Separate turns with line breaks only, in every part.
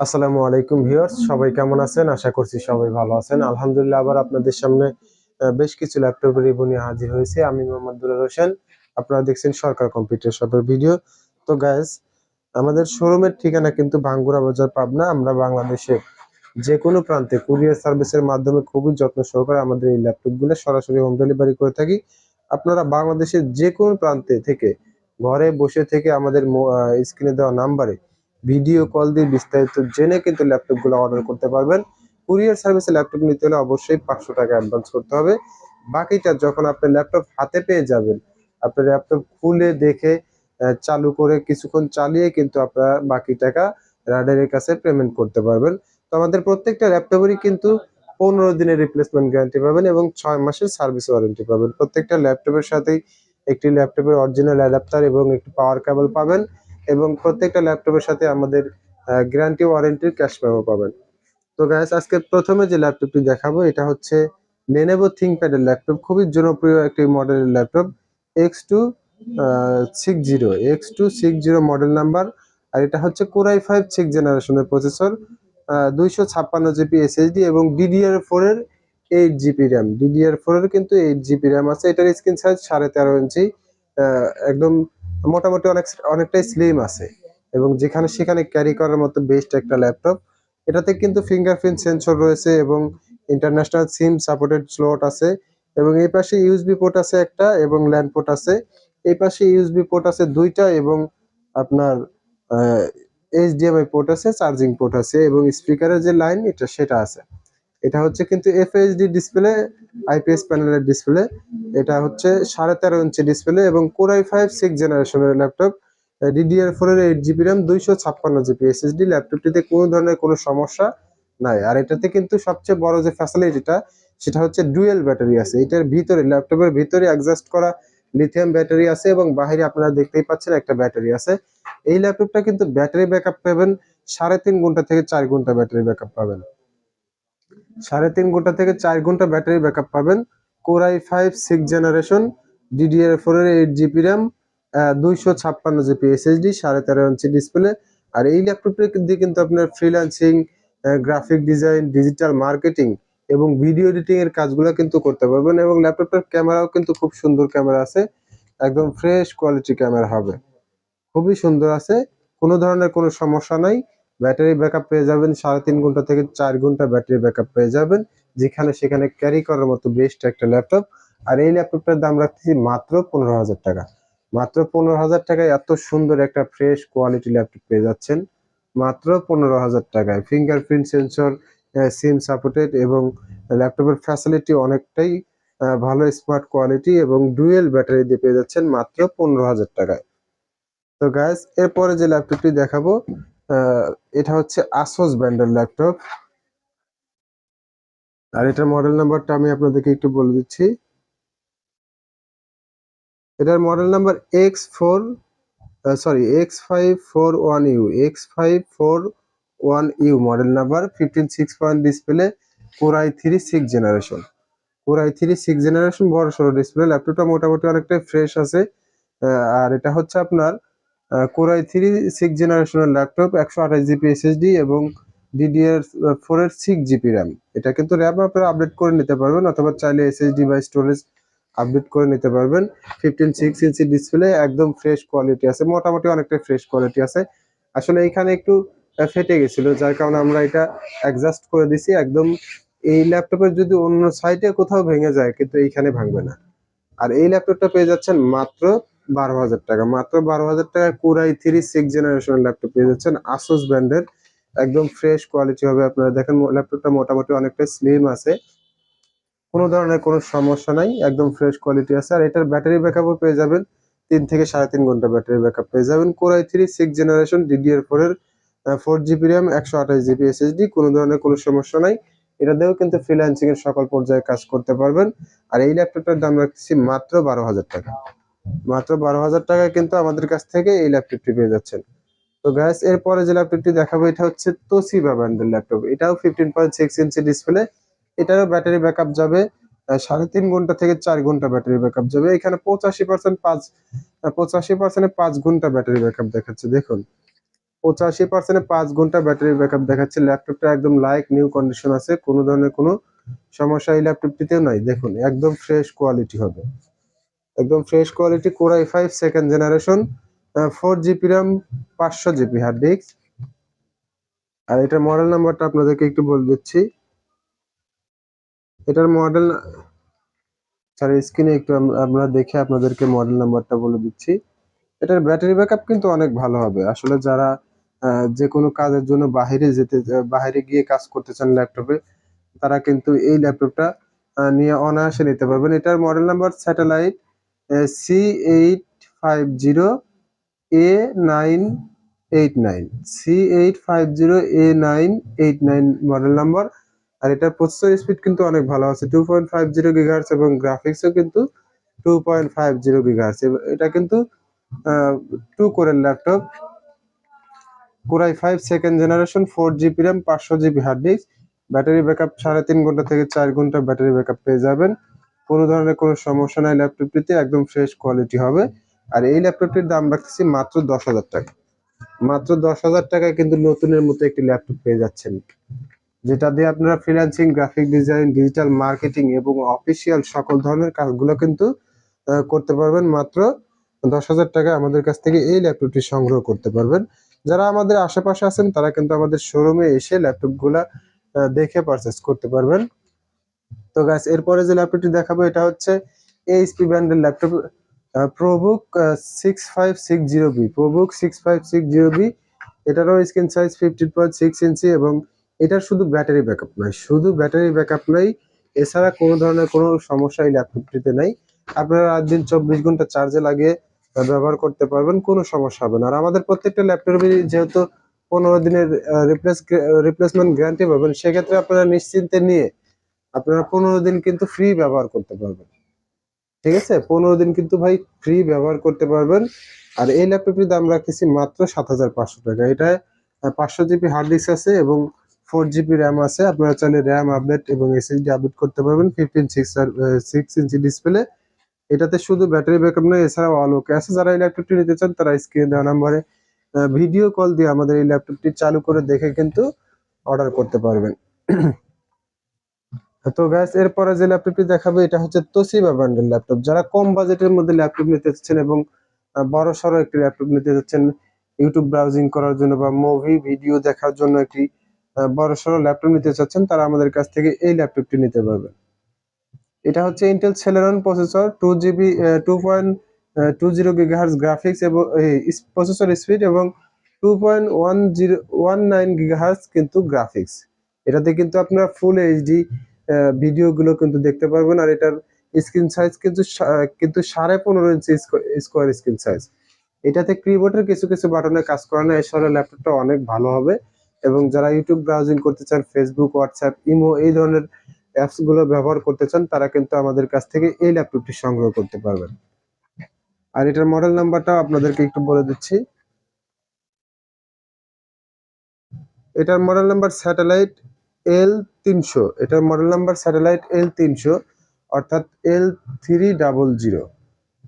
আসসালামু আলাইকুম ভিউয়ার্স, সবাই কেমন আছেন? আশা করছি সবাই ভালো আছেন। আলহামদুলিল্লাহ আবার আপনাদের সামনে বেশ কিছু ল্যাপটপের রিভিউ নিয়ে হাজির হয়েছে। আমি মোহাম্মদ দুলাল হোসেন। আপনারা দেখছেন সরকার কম্পিউটার শপের ভিডিও তো গাইজ আমাদের শোরুমের ঠিকানা কিন্তু ভাঙ্গুরা বাজার পাবনা। আমরা বাংলাদেশে যে কোনো প্রান্তে কুরিয়ার সার্ভিসের মাধ্যমে খুবই যত্ন সহকারে আমাদের এই ল্যাপটপগুলো সরাসরি হোম ডেলিভারি করে থাকি। আপনারা বাংলাদেশের যে কোনো প্রান্তে থেকে, ঘরে বসে থেকে আমাদের স্ক্রিনে দেওয়া নাম্বারে ভিডিও কল দিয়ে বিস্তারিত জেনে কিন্তু ল্যাপটপগুলো অর্ডার করতে পারবেন। কুরিয়ার সার্ভিসে ল্যাপটপ নিতে হলে অবশ্যই পাঁচশো টাকা অ্যাডভান্স করতে হবে। বাকিটা যখন আপনি ল্যাপটপ হাতে পেয়ে যাবেন আপনার ল্যাপটপ খুলে দেখে চালু করে কিছুক্ষণ চালিয়ে কিন্তু আপনারা বাকি টাকা রাইডারের কাছে পেমেন্ট করতে পারবেন। তো আমাদের প্রত্যেকটা ল্যাপটপেরই কিন্তু পনেরো দিনের রিপ্লেসমেন্ট গ্যারান্টি পাবেন এবং ছয় মাসের সার্ভিস ওয়ারেন্টি পাবেন। প্রত্যেকটা ল্যাপটপের সাথেই একটি ল্যাপটপের অরিজিনাল অ্যাডাপ্টার এবং একটি পাওয়ার কেবল পাবেন। এবং প্রত্যেকটা ল্যাপটপের সাথে আমাদের গ্যারান্টি ওয়ারেন্টির ক্যাশ মেমো পাবেন। তো গ্যাস আজকে প্রথমে যে ল্যাপটপটি দেখাবো, এটা হচ্ছে লেনেভো থিংকপ্যাডের ল্যাপটপ, খুবই জনপ্রিয় একটি মডেলের laptop X two six zero X two six zero model number আর এটা হচ্ছে কোরাই ফাইভ সিক্স জেনারেশনের প্রসেসর দুইশো ছাপ্পান্ন জিবি এসএসডি এবং ডিডিআর ফোরের এইট জিবি র্যাম ডিডিআর ফোরের কিন্তু এইট জিবি র্যাম আছে, এটার স্ক্রিন সাইজ সাড়ে তেরো ইঞ্চি একদম মোটামুটি অনেক অনেকটাই স্লিম আছে। এবং যেখানে সেখানে ক্যারি করার মতো বেস্ট একটা ল্যাপটপ এটাতে কিন্তু ফিঙ্গারপ্রিন্ট সেন্সর রয়েছে এবং ইন্টারন্যাশনাল সিম সাপোর্টেড স্লট আছে এবং এই পাশে ইউএসবি পোর্ট আছে একটা এবং ল্যান্ড পোর্ট আছে। এই পাশে ইউএসবি পোর্ট আছে দুইটা এবং আপনার এইচডিএমআই পোর্ট আছে চার্জিং পোর্ট আছে এবং স্পিকারের যে লাইন এটা সেটা আছে। এটা হচ্ছে কিন্তু এফএইচডি ডিসপ্লে আইপিএস প্যানেলের ডিসপ্লে এটা হচ্ছে সাড়ে তেরো ইঞ্চি ডিসপ্লে এবং কোরাই ফাইভ সিক্স জেনারেশনের ল্যাপটপ ডিডিআর ফোর এর এইট জিবি র্যাম দুইশো ছাপ্পান্ন জিবি এসএসডি ল্যাপটপটিতে কোনো ধরনের কোনো সমস্যা নাই। আর এটাতে কিন্তু সবচেয়ে বড় যে ফ্যাসিলিটিটা সেটা হচ্ছে ডুয়েল ব্যাটারি আছে। এটার ভিতরে ল্যাপটপের ভিতরে অ্যাডজাস্ট করা লিথিয়াম ব্যাটারি আছে এবং বাহিরে আপনারা দেখতেই পাচ্ছেন একটা ব্যাটারি আছে। এই ল্যাপটপটা কিন্তু ব্যাটারি ব্যাকআপ পাবেন, সাড়ে তিন ঘণ্টা থেকে চার ঘণ্টা ব্যাটারি ব্যাকআপ পাবেন। সাড়ে তিন ঘণ্টা থেকে চার ঘণ্টা ব্যাটারি ব্যাকআপ পাবেন। Core i five, six generation, DDR four এর এইট জিবি র্যাম দুইশো ছাপ্পান্ন জিবি এসএসডি, সাড়ে তেরো ইঞ্চি ডিসপ্লে। আর এই ল্যাপটপটি দিয়ে কিন্তু আপনার freelancing graphic design digital marketing এবং ভিডিও এডিটিং এর কাজগুলো কিন্তু করতে পারবেন এবং ল্যাপটপটার ক্যামেরাও কিন্তু খুব সুন্দর ক্যামেরা আছে। একদম ফ্রেশ কোয়ালিটি ক্যামেরা হবে। খুবই সুন্দর আছে। কোনো ধরনের কোনো সমস্যা নাই। ব্যাটারি ব্যাকআপ পেয়ে যাবেন সাড়ে তিন ঘণ্টা থেকে চার ঘণ্টা ব্যাটারি ব্যাকআপ পেয়ে যাবেন, যেখানে সেখানে ক্যারি করার মতো বেস্ট একটা ল্যাপটপ আর এই ল্যাপটপটার দাম রাখতেছি মাত্র পনেরো হাজার টাকা। মাত্র পনেরো হাজার টাকায় এত সুন্দর একটা ফ্রেশ কোয়ালিটি ল্যাপটপ পেয়ে যাচ্ছেন। মাত্র পনেরো হাজার টাকায়। ফিঙ্গারপ্রিন্ট সেন্সর সিম সাপোর্টেড এবং ল্যাপটপের ফ্যাসিলিটি অনেকটাই ভালো স্মার্ট কোয়ালিটি এবং ডুয়েল ব্যাটারি দিয়ে পেয়ে যাচ্ছেন মাত্র পনেরো হাজার টাকায়। তো গাইস এরপরে যে ল্যাপটপটি দেখাবো এটা হচ্ছে আসোস ব্র্যান্ডের ল্যাপটপ আর এটার মডেল নাম্বারটা আমি আপনাদেরকে একটু বলে দিচ্ছি। এটার model number X four sorry X five four one U X five four one U model number fifteen six point display core i three six generation core i three six generation বড় সড়ো display ল্যাপটপটা মোটামুটি অনেকটাই fresh আছে। আর এটা হচ্ছে আপনার core i three six জেনারেশনের ল্যাপটপ একশো আঠাশ জিবি এসএসডি এবং ডিডিআর ফোর এর সিক্স জিবি র্যাম এটা কিন্তু র্যাম আপনারা আপডেট করে নিতে পারবেন অথবা চাইলে এসএসডি বা স্টোরেজ আপডেট করে নিতে পারবেন। ফিফটিন সিক্স ইঞ্চি ডিসপ্লে একদম ফ্রেশ কোয়ালিটি আছে, মোটামুটি অনেকটা ফ্রেশ কোয়ালিটি আছে। আসলে এখানে একটু ফেটে গেছিল, যার কারণে আমরা এটা অ্যাডজাস্ট করে দিছি। একদম এই ল্যাপটপের যদি অন্য সাইডে কোথাও ভেঙে যায়, কিন্তু এইখানে ভাঙবে না। আর এই ল্যাপটপটা পেয়ে যাচ্ছেন মাত্র বারো হাজার টাকা। মাত্র বারো হাজার টাকা কুরাই থ্রি সিক্স জেনারেশনের ল্যাপটপ পেয়ে যাচ্ছেন আসুস ব্র্যান্ডের একদম ফ্রেশ কোয়ালিটি হবে আপনারা দেখেন ল্যাপটপটা মোটামুটি অনেকটা স্লিম আছে। কোনো ধরনের কোনো সমস্যা নাই, একদম ফ্রেশ কোয়ালিটি আছে। আর এটার ব্যাটারি ব্যাকআপও পেয়ে যাবেন, তিন থেকে সাড়ে তিন ঘণ্টা ব্যাটারি ব্যাকআপ পেয়ে যাবেন। Core i three six generation DDR four এর ফোর জিবি র্যাম একশো আঠাশ জিবি এসএসডি কোনো ধরনের কোনো সমস্যা নাই। এটা দিয়েও কিন্তু ফ্রিল্যান্সিং এর সকল পর্যায়ে কাজ করতে পারবেন। আর এই ল্যাপটপটার দাম রাখছি মাত্র বারো হাজার টাকা। মাত্র বারো হাজার টাকায় কিন্তু আমাদের কাছ থেকে এই ল্যাপটপটি পেয়ে যাচ্ছেন। তো গ্যাস এরপরে যে ল্যাপটপটি দেখাবো, এটা হচ্ছে তোসিবা ব্র্যান্ডের ল্যাপটপ এটাও fifteen point six inch display এটারও ব্যাটারি ব্যাকআপ যাবে সাড়ে তিন ঘণ্টা থেকে চার ঘণ্টা ব্যাটারি ব্যাকআপ যাবে। এখানে পঁচাশি পার্সেন্ট পাঁচ পঁচাশি পার্সেন্টে পাঁচ ঘণ্টা ব্যাটারি ব্যাকআপ দেখাচ্ছে। দেখুন, পঁচাশি পার্সেন্টে পাঁচ ঘণ্টা ব্যাটারি ব্যাকআপ দেখাচ্ছে। ল্যাপটপটা একদম লাইক নিউ কন্ডিশন আছে। কোনো ধরনের কোনো সমস্যা এই ল্যাপটপটিতেও নাই। দেখুন, একদম ফ্রেশ কোয়ালিটি হবে। একদম fresh quality core i five second generation four GB RAM পাঁচশো জিবি হার্ড ডিস্ক আর এটার মডেল নাম্বারটা আপনাদেরকে একটু বলে দিচ্ছি। এটার মডেল স্যার স্ক্রিনে একটু আমরা দেখে আপনাদেরকে মডেল নাম্বারটা বলে দিচ্ছি। এটার ব্যাটারি ব্যাকআপ কিন্তু অনেক ভালো হবে। আসলে যারা যে কোনো কাজের জন্য বাইরে যেতে বাইরে গিয়ে কাজ করতে চান ল্যাপটপে তারা কিন্তু এই ল্যাপটপটা নিয়ে অনায়াসে নিতে পারবেন। এটার model number satellite C eight five zero A nine eight nine C eight five zero A nine eight nine model number আর এটার প্রসেসর স্পিড কিন্তু অনেক ভালো আছে। Two point five zero gigahertz এবং গ্রাফিক্সও কিন্তু two point five zero gigahertz এটা কিন্তু টু কোরের laptop core i five second generation four GB RAM পাঁচশো GB hard disk battery backup সাড়ে তিন ঘণ্টা থেকে চার ঘণ্টা ব্যাটারি ব্যাকআপ পেয়ে যাবেন। কোনো ধরনের কোনো সমস্যা নাই, ল্যাপটপটিতে একদম ফ্রেশ কোয়ালিটি হবে। আর এই ল্যাপটপটির দাম রাখতেছি মাত্র দশ হাজার টাকা। মাত্র দশ হাজার টাকায় কিন্তু নতুনের মতো একটি ল্যাপটপ পেয়ে যাচ্ছেন। যেটা দিয়ে আপনারা freelancing graphic design digital marketing এবং অফিসিয়াল সকল ধরনের কাজগুলো কিন্তু করতে পারবেন। মাত্র দশ হাজার টাকা আমাদের কাছ থেকে এই ল্যাপটপটি সংগ্রহ করতে পারবেন। যারা আমাদের আশেপাশে আছেন, তারা কিন্তু আমাদের শোরুমে এসে ল্যাপটপগুলা দেখে পারচেস করতে পারবেন। তো গাছ এরপরে যে ল্যাপটপটি দেখাবো, এটা হচ্ছে এইচপি ব্র্যান্ডের laptop ProBook six five six zero B ProBook six five six zero B এটারও screen size fifteen point six inch এবং এটার শুধু ব্যাটারি ব্যাকআপ নয়, শুধু ব্যাটারি ব্যাকআপ নয়, এছাড়া কোনো ধরনের কোনো সমস্যা এই ল্যাপটপটিতে নেই। আপনারা রাত দিন চব্বিশ ঘণ্টা চার্জে লাগিয়ে ব্যবহার করতে পারবেন, কোনো সমস্যা হবে না। আর আমাদের প্রত্যেকটা ল্যাপটপে যেহেতু পনেরো দিনের রিপ্লেস রিপ্লেসমেন্ট গ্যারান্টি পাবেন, সেক্ষেত্রে আপনারা নিশ্চিন্তে নিয়ে আপনারা পনেরো দিন কিন্তু ফ্রি ব্যবহার করতে পারবেন। ঠিক আছে? পনেরো দিন কিন্তু ভাই ফ্রি ব্যবহার করতে পারবেন। আর এই ল্যাপটপটির দাম রাখতেছি মাত্র সাত হাজার পাঁচশো টাকা। এটা পাঁচশো জিবি হার্ড ডিস্ক আছে এবং ফোর জিবি র্যাম আছে। আপনারা চাইলে র্যাম আপডেট এবং এসএসডি আপডেট করতে পারবেন। Fifteen six six inch display এটাতে শুধু ব্যাটারি ব্যাকআপ নয়, এছাড়াও আলোকে আছে। যারা এই ল্যাপটপটি নিতে চান, তারা স্ক্রিনে দেওয়া নাম্বারে ভিডিও কল দিয়ে আমাদের এই ল্যাপটপটি চালু করে দেখে কিন্তু অর্ডার করতে পারবেন। তো গ্যাস এরপরে যে ল্যাপটপটি দেখাবো, এটা হচ্ছে তোসিবা ব্র্যান্ডের ল্যাপটপ যারা কম বাজেটের মধ্যে ল্যাপটপ নিতে চাচ্ছেন এবং বড় সড়ো একটি ল্যাপটপ নিতে চাচ্ছেন ইউটিউব ব্রাউজিং করার জন্য বা মুভি ভিডিও দেখার জন্য একটি বড় সড়ো ল্যাপটপ নিতে চাচ্ছেন, তারা আমাদের কাছ থেকে এই ল্যাপটপটি নিতে পারবেন। এটা হচ্ছে Intel Celeron processor two GB two point two zero gigahertz graphics এবং প্রসেসর স্পিড এবং two point one zero one nine gigahertz কিন্তু গ্রাফিক্স এটাতে কিন্তু আপনারা ফুল এইচডি ভিডিওগুলো কিন্তু দেখতে পারবেন। আর এটার স্ক্রিন সাইজ কিন্তু কিন্তু সাড়ে পনেরো ইঞ্চি স্কোয়ার স্ক্রিন সাইজ এটাতে কিবোর্ডের কিছু কিছু বাটনে কাজ করে না। এছাড়া ল্যাপটপটা অনেক ভালো হবে। এবং যারা ইউটিউব ব্রাউজিং করতে চান ফেসবুক হোয়াটসঅ্যাপ ইমো এই ধরনের অ্যাপসগুলো ব্যবহার করতে চান, তারা কিন্তু আমাদের কাছ থেকে এই ল্যাপটপটি সংগ্রহ করতে পারবেন। আর এটার মডেল নাম্বারটাও আপনাদেরকে একটু বলে দিচ্ছি। এটার মডেল নাম্বার স্যাটেলাইট এল তিনশো। এটার মডেল নাম্বার স্যাটেলাইট এল তিনশো, অর্থাৎ এল থ্রি ডাবল জিরো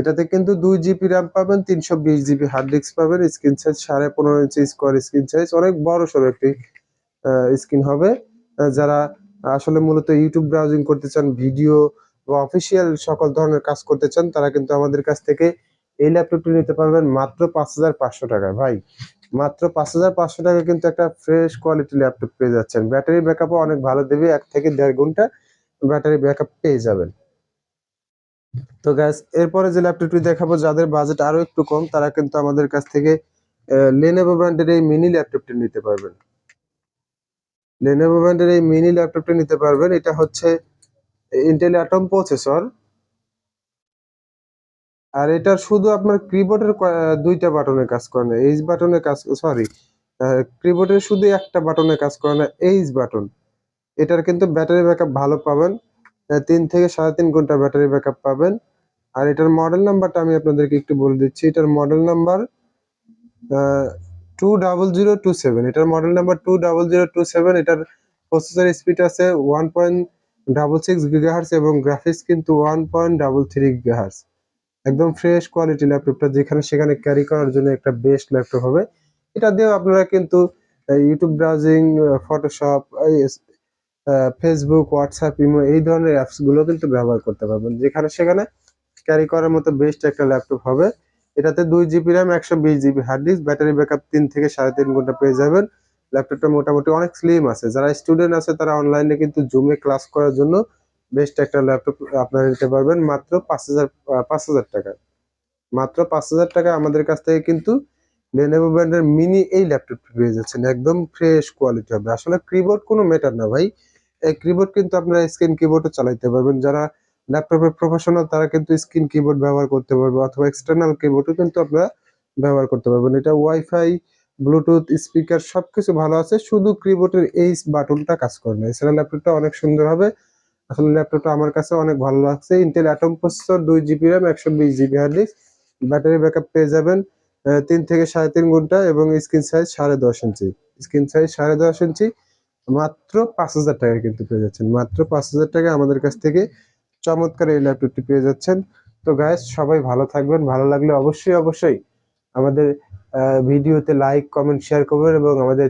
এটাতে কিন্তু দুই জিবি র্যাম পাবেন, তিনশো বিশ জিবি হার্ড ডিস্ক পাবেন স্ক্রিন সাইজ সাড়ে পনেরো ইঞ্চি স্কোয়ার স্ক্রিন সাইজ অনেক বড় সড়ো একটি স্ক্রিন হবে। যারা আসলে মূলত ইউটিউব ব্রাউজিং করতে চান ভিডিও বা অফিসিয়াল সকল ধরনের কাজ করতে চান, তারা কিন্তু আমাদের কাছ থেকে এই ল্যাপটপটি নিতে পারবেন মাত্র পাঁচ হাজার পাঁচশো টাকায়। ভাই মাত্র পাঁচ হাজার পাঁচশো টাকা কিন্তু একটা ফ্রেশ কোয়ালিটি ল্যাপটপ পেয়ে যাচ্ছেন। ব্যাটারি ব্যাকআপও অনেক ভালো দেবে, এক থেকে দেড় ঘণ্টা ব্যাটারি ব্যাকআপ পেয়ে যাবেন। তো গ্যাস এরপরে যে ল্যাপটপটি দেখাবো, যাদের বাজেট আরও একটু কম, তারা কিন্তু আমাদের কাছ থেকে লেনেভো ব্র্যান্ডের এই মিনি ল্যাপটপটি নিতে পারবেন। লেনেভো ব্র্যান্ডের এই মিনি ল্যাপটপটি নিতে পারবেন। এটা হচ্ছে ইন্টেল অ্যাটম প্রসেসর আর এটার শুধু আপনার কিবোর্ডের দুইটা বাটনে কাজ করে না এইচ বাটনে কাজ সরি কিবোর্ডের শুধু একটা বাটনে কাজ করে না এইচ বাটন এটার কিন্তু ব্যাটারি ব্যাকআপ ভালো পাবেন তিন থেকে সাড়ে তিন ঘণ্টা ব্যাটারি ব্যাকআপ পাবেন। আর এটার মডেল নাম্বারটা আমি আপনাদেরকে একটু বলে দিচ্ছি, এটার model number two double zero two seven এটার model number two double zero two seven এটার প্রসেসর স্পিড আছে one point double six gigahertz এবং গ্রাফিক্স কিন্তু one point double three gigahertz একদম ফ্রেশ কোয়ালিটি ল্যাপটপটা যেখানে সেখানে ক্যারি করার জন্য একটা বেস্ট ল্যাপটপ হবে। এটা দিয়েও আপনারা কিন্তু YouTube browsing Photoshop Facebook WhatsApp imo এই ধরনের অ্যাপসগুলো কিন্তু ব্যবহার করতে পারবেন। যেখানে সেখানে ক্যারি করার মতো বেস্ট একটা ল্যাপটপ হবে। এটাতে দুই জিবি র্যাম একশো বিশ GB hard disk battery backup তিন থেকে সাড়ে তিন ঘণ্টা পেয়ে যাবেন। ল্যাপটপটা মোটামুটি অনেক স্লিম আছে। যারা স্টুডেন্ট আছে তারা অনলাইনে কিন্তু জুমে ক্লাস করার জন্য বেস্ট একটা ল্যাপটপ আপনারা নিতে পারবেন মাত্র পাঁচ হাজার পাঁচ হাজার টাকা। মাত্র পাঁচ হাজার টাকা আমাদের কাছ থেকে কিন্তু লেনেভো ব্র্যান্ডের মিনি এই ল্যাপটপটি পেয়ে যাচ্ছেন। একদম ফ্রেশ কোয়ালিটি হবে। আসলে কিবোর্ড কোনো ম্যাটার না ভাই। এই কিবোর্ড কিন্তু আপনারা স্ক্রিন কিবোর্ডও চালাইতে পারবেন। যারা ল্যাপটপের প্রফেশনাল তারা কিন্তু স্ক্রিন কিবোর্ড ব্যবহার করতে পারবে অথবা এক্সটার্নাল কিবোর্ডও কিন্তু আপনারা ব্যবহার করতে পারবেন। এটা ওয়াইফাই ব্লুটুথ স্পিকার সবকিছু ভালো আছে। শুধু কিবোর্ডের এই বাটনটা কাজ করে না। এছাড়া ল্যাপটপটা অনেক সুন্দর হবে। আসলে ল্যাপটপটা আমার কাছে অনেক ভালো লাগছে। ইন্টেল অ্যাটম প্রসেসর দুই জিবি র্যাম একশো বিশ GB hard disk battery backup পেয়ে যাবেন তিন থেকে সাড়ে তিন ঘণ্টা এবং স্ক্রিন সাইজ সাড়ে দশ ইঞ্চি স্ক্রিন সাইজ সাড়ে দশ ইঞ্চি মাত্র পাঁচ হাজার টাকায় কিন্তু পেয়ে যাচ্ছেন। মাত্র পাঁচ হাজার টাকা আমাদের কাছ থেকে চমৎকার এই ল্যাপটপটি পেয়ে যাচ্ছেন। তো গাইস সবাই ভালো থাকবেন। ভালো লাগলে অবশ্যই অবশ্যই আমাদের ভিডিওতে লাইক কমেন্ট শেয়ার করবেন এবং আমাদের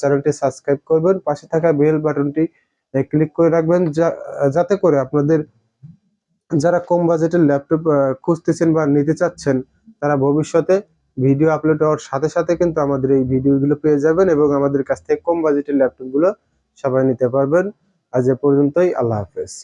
চ্যানেলটি সাবস্ক্রাইব করবেন। পাশে থাকা বেল বাটনটি ক্লিক করে রাখবেন যাতে করে আপনাদের যারা কম বাজেটের ল্যাপটপ খুঁজতেছেন বা নিতে চাচ্ছেন, তারা ভবিষ্যতে ভিডিও আপলোড হওয়ার সাথে সাথে কিন্তু আমাদের এই ভিডিওগুলো পেয়ে যাবেন এবং আমাদের কাছ থেকে কম বাজেটের ল্যাপটপগুলো সবাই নিতে পারবেন। আজ এ পর্যন্তই, আল্লাহ হাফেজ।